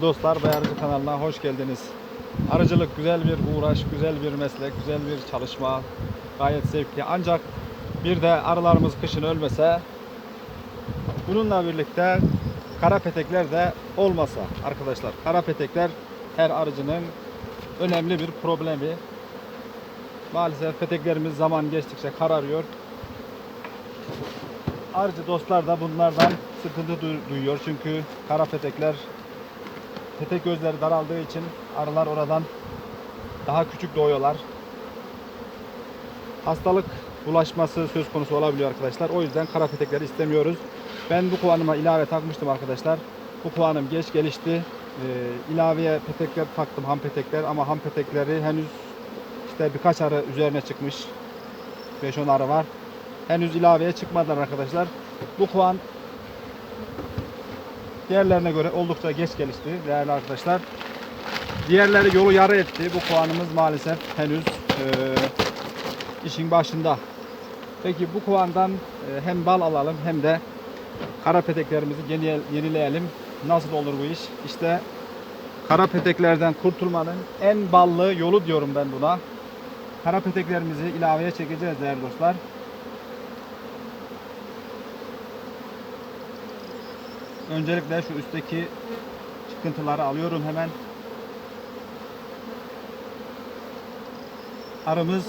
Dostlar Bayarcı kanalına hoş geldiniz. Arıcılık güzel bir uğraş, güzel bir meslek, güzel bir çalışma. Gayet zevkli. Ancak bir de arılarımız kışın ölmese bununla birlikte kara petekler de olmasa arkadaşlar. Kara petekler her arıcının önemli bir problemi. Maalesef peteklerimiz zaman geçtikçe kararıyor. Arıcı dostlar da bunlardan sıkıntı du- duyuyor. Çünkü kara petekler petek gözleri daraldığı için arılar oradan daha küçük doğuyorlar. Hastalık bulaşması söz konusu olabiliyor arkadaşlar. O yüzden kara petekleri istemiyoruz. Ben bu kovanıma ilave takmıştım arkadaşlar. Bu kovanım geç gelişti. Ee, ilaveye petekler taktım ham petekler ama ham petekleri henüz işte birkaç arı üzerine çıkmış. 5-10 arı var. Henüz ilaveye çıkmadılar arkadaşlar. Bu kovan diğerlerine göre oldukça geç gelişti değerli arkadaşlar. Diğerleri yolu yarı etti. Bu puanımız maalesef henüz e, işin başında. Peki bu kovandan e, hem bal alalım hem de kara peteklerimizi yeni, yenileyelim. Nasıl olur bu iş? İşte kara peteklerden kurtulmanın en ballı yolu diyorum ben buna. Kara peteklerimizi ilaveye çekeceğiz değerli dostlar. Öncelikle şu üstteki çıkıntıları alıyorum hemen. Arımız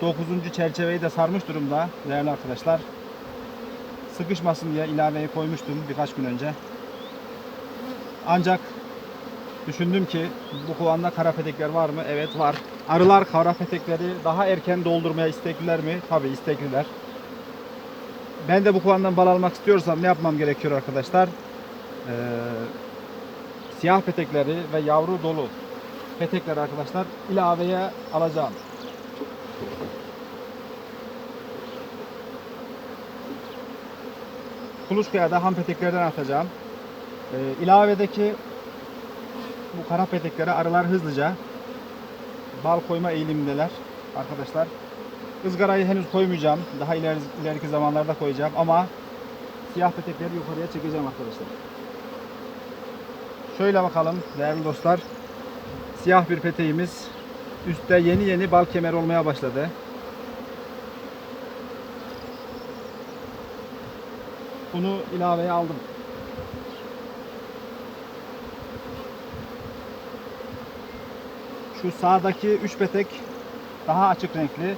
9. çerçeveyi de sarmış durumda değerli arkadaşlar. Sıkışmasın diye ilaveyi koymuştum birkaç gün önce. Ancak düşündüm ki bu kovanda kara petekler var mı? Evet var. Arılar kara petekleri daha erken doldurmaya istekliler mi? Tabii istekliler. Ben de bu kovandan bal almak istiyorsam ne yapmam gerekiyor arkadaşlar? Ee, siyah petekleri ve yavru dolu petekleri arkadaşlar ilaveye alacağım. Kuluçkaya da ham peteklerden atacağım. Ee, ilavedeki bu kara peteklere arılar hızlıca bal koyma eğilimindeler arkadaşlar. Izgarayı henüz koymayacağım. Daha ileri, ileriki zamanlarda koyacağım ama siyah petekleri yukarıya çekeceğim arkadaşlar. Şöyle bakalım değerli dostlar. Siyah bir peteğimiz üstte yeni yeni bal kemer olmaya başladı. Bunu ilaveye aldım. Şu sağdaki 3 petek daha açık renkli.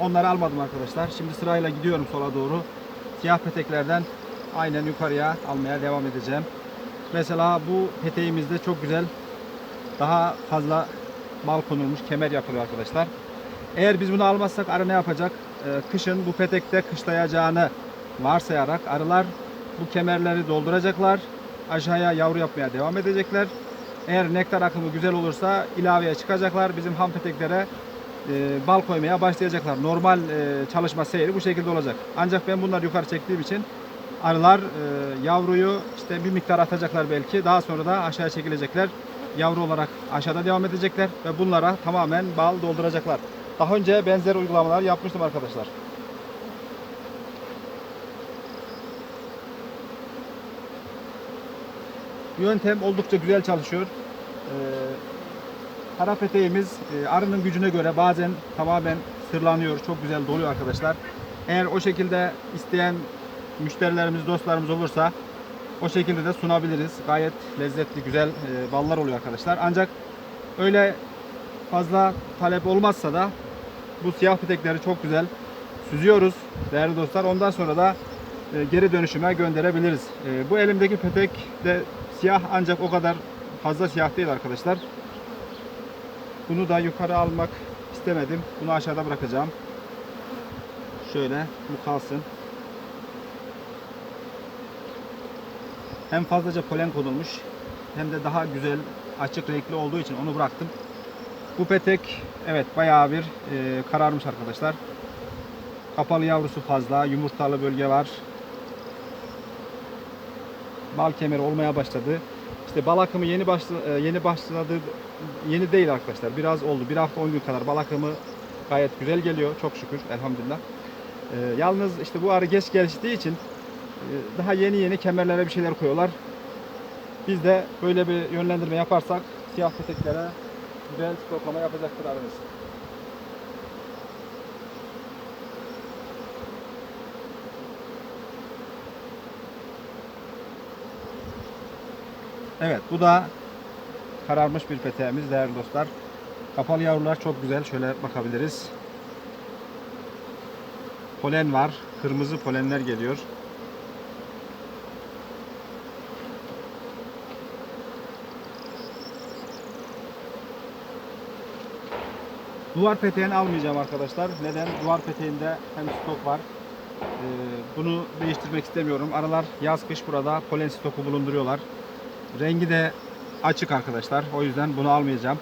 Onları almadım arkadaşlar. Şimdi sırayla gidiyorum sola doğru. Siyah peteklerden aynen yukarıya almaya devam edeceğim. Mesela bu peteğimizde çok güzel daha fazla bal konulmuş kemer yapılıyor arkadaşlar. Eğer biz bunu almazsak arı ne yapacak? Ee, kışın bu petekte kışlayacağını varsayarak arılar bu kemerleri dolduracaklar. Aşağıya yavru yapmaya devam edecekler. Eğer nektar akımı güzel olursa ilaveye çıkacaklar. Bizim ham peteklere e, bal koymaya başlayacaklar. Normal e, çalışma seyri bu şekilde olacak. Ancak ben bunları yukarı çektiğim için arılar e, yavruyu işte bir miktar atacaklar belki. Daha sonra da aşağıya çekilecekler. Yavru olarak aşağıda devam edecekler ve bunlara tamamen bal dolduracaklar. Daha önce benzer uygulamalar yapmıştım arkadaşlar. Yöntem oldukça güzel çalışıyor. Ee, kara peteğimiz e, arının gücüne göre bazen tamamen sırlanıyor. Çok güzel doluyor arkadaşlar. Eğer o şekilde isteyen müşterilerimiz, dostlarımız olursa o şekilde de sunabiliriz. Gayet lezzetli, güzel e, ballar oluyor arkadaşlar. Ancak öyle fazla talep olmazsa da bu siyah petekleri çok güzel süzüyoruz değerli dostlar. Ondan sonra da e, geri dönüşüme gönderebiliriz. E, bu elimdeki petek de siyah ancak o kadar fazla siyah değil arkadaşlar. Bunu da yukarı almak istemedim. Bunu aşağıda bırakacağım. Şöyle bu kalsın. Hem fazlaca polen konulmuş hem de daha güzel açık renkli olduğu için onu bıraktım. Bu petek evet bayağı bir e, kararmış arkadaşlar. Kapalı yavrusu fazla, yumurtalı bölge var. Bal kemeri olmaya başladı. İşte bal akımı yeni başla, e, yeni başladı. Yeni değil arkadaşlar. Biraz oldu. Bir hafta 10 gün kadar bal akımı gayet güzel geliyor. Çok şükür elhamdülillah. E, yalnız işte bu arı geç geliştiği için e, daha yeni yeni kemerlere bir şeyler koyuyorlar. Biz de böyle bir yönlendirme yaparsak siyah peteklere güzel stoklama yapacaktır arımız. Evet bu da kararmış bir peteğimiz değerli dostlar. Kapalı yavrular çok güzel. Şöyle bakabiliriz. Polen var. Kırmızı polenler geliyor. Duvar peteğini almayacağım arkadaşlar. Neden? Duvar peteğinde hem stok var. Ee, bunu değiştirmek istemiyorum. Aralar yaz kış burada polen stoku bulunduruyorlar. Rengi de açık arkadaşlar. O yüzden bunu almayacağım.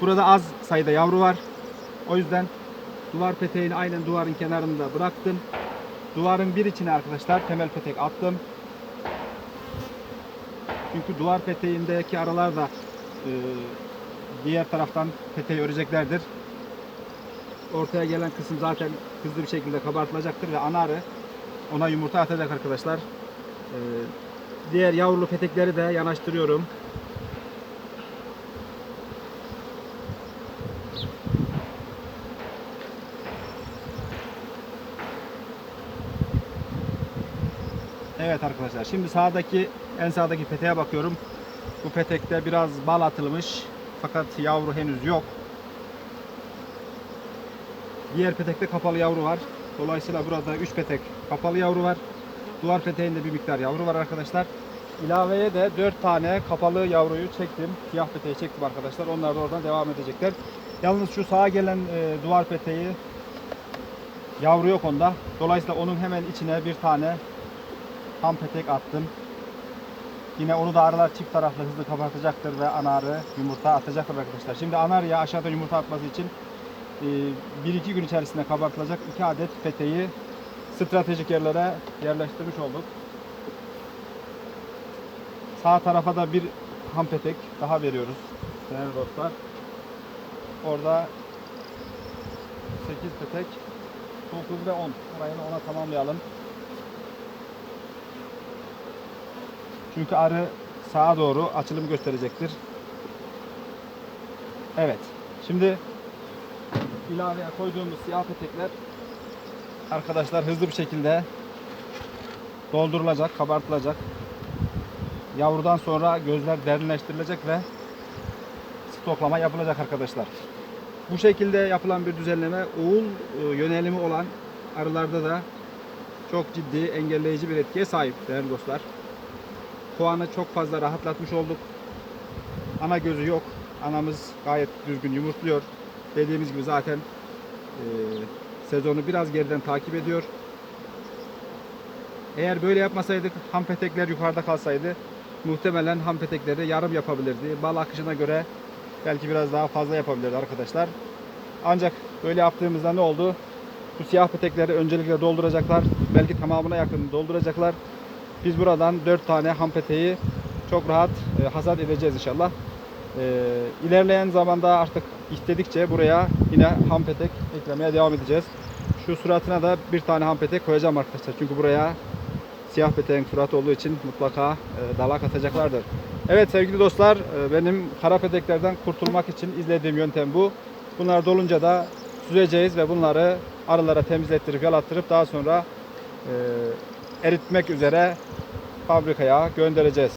Burada az sayıda yavru var. O yüzden duvar peteğini aynen duvarın kenarında bıraktım. Duvarın bir içine arkadaşlar temel petek attım. Çünkü duvar peteğindeki aralar da e, diğer taraftan peteği öreceklerdir. Ortaya gelen kısım zaten hızlı bir şekilde kabartılacaktır ve ana arı ona yumurta atacak arkadaşlar. E, diğer yavrulu petekleri de yanaştırıyorum. Evet arkadaşlar şimdi sağdaki en sağdaki peteğe bakıyorum. Bu petekte biraz bal atılmış fakat yavru henüz yok. Diğer petekte kapalı yavru var. Dolayısıyla burada 3 petek kapalı yavru var. Duvar peteğinde bir miktar yavru var arkadaşlar. İlaveye de 4 tane kapalı yavruyu çektim. Siyah peteği çektim arkadaşlar. Onlar da oradan devam edecekler. Yalnız şu sağa gelen e, duvar peteği yavru yok onda. Dolayısıyla onun hemen içine bir tane ham petek attım. Yine onu da arılar çift taraflı hızlı kabartacaktır ve anarı yumurta atacaktır arkadaşlar. Şimdi anar ya aşağıda yumurta atması için 1-2 gün içerisinde kabartılacak 2 adet peteği stratejik yerlere yerleştirmiş olduk. Sağ tarafa da bir ham petek daha veriyoruz değerli dostlar. Orada 8 petek 9 ve 10. Orayı da ona tamamlayalım. Çünkü arı sağa doğru açılım gösterecektir. Evet. Şimdi ilaveye koyduğumuz siyah petekler arkadaşlar hızlı bir şekilde doldurulacak, kabartılacak. Yavrudan sonra gözler derinleştirilecek ve stoklama yapılacak arkadaşlar. Bu şekilde yapılan bir düzenleme oğul e, yönelimi olan arılarda da çok ciddi engelleyici bir etkiye sahip değerli dostlar. Puanı çok fazla rahatlatmış olduk. Ana gözü yok. Anamız gayet düzgün yumurtluyor. Dediğimiz gibi zaten e, sezonu biraz geriden takip ediyor. Eğer böyle yapmasaydık ham petekler yukarıda kalsaydı muhtemelen ham petekleri yarım yapabilirdi. Bal akışına göre belki biraz daha fazla yapabilirdi arkadaşlar. Ancak böyle yaptığımızda ne oldu? Bu siyah petekleri öncelikle dolduracaklar. Belki tamamına yakın dolduracaklar. Biz buradan 4 tane ham peteği çok rahat e, hasat edeceğiz inşallah. E, ilerleyen zamanda artık istedikçe buraya yine ham petek eklemeye devam edeceğiz. Şu suratına da bir tane ham petek koyacağım arkadaşlar. Çünkü buraya siyah peteğin suratı olduğu için mutlaka e, dalak atacaklardır. Evet sevgili dostlar e, benim kara peteklerden kurtulmak için izlediğim yöntem bu. Bunlar dolunca da süzeceğiz ve bunları arılara temizlettirip yalattırıp daha sonra e, eritmek üzere fabrikaya göndereceğiz.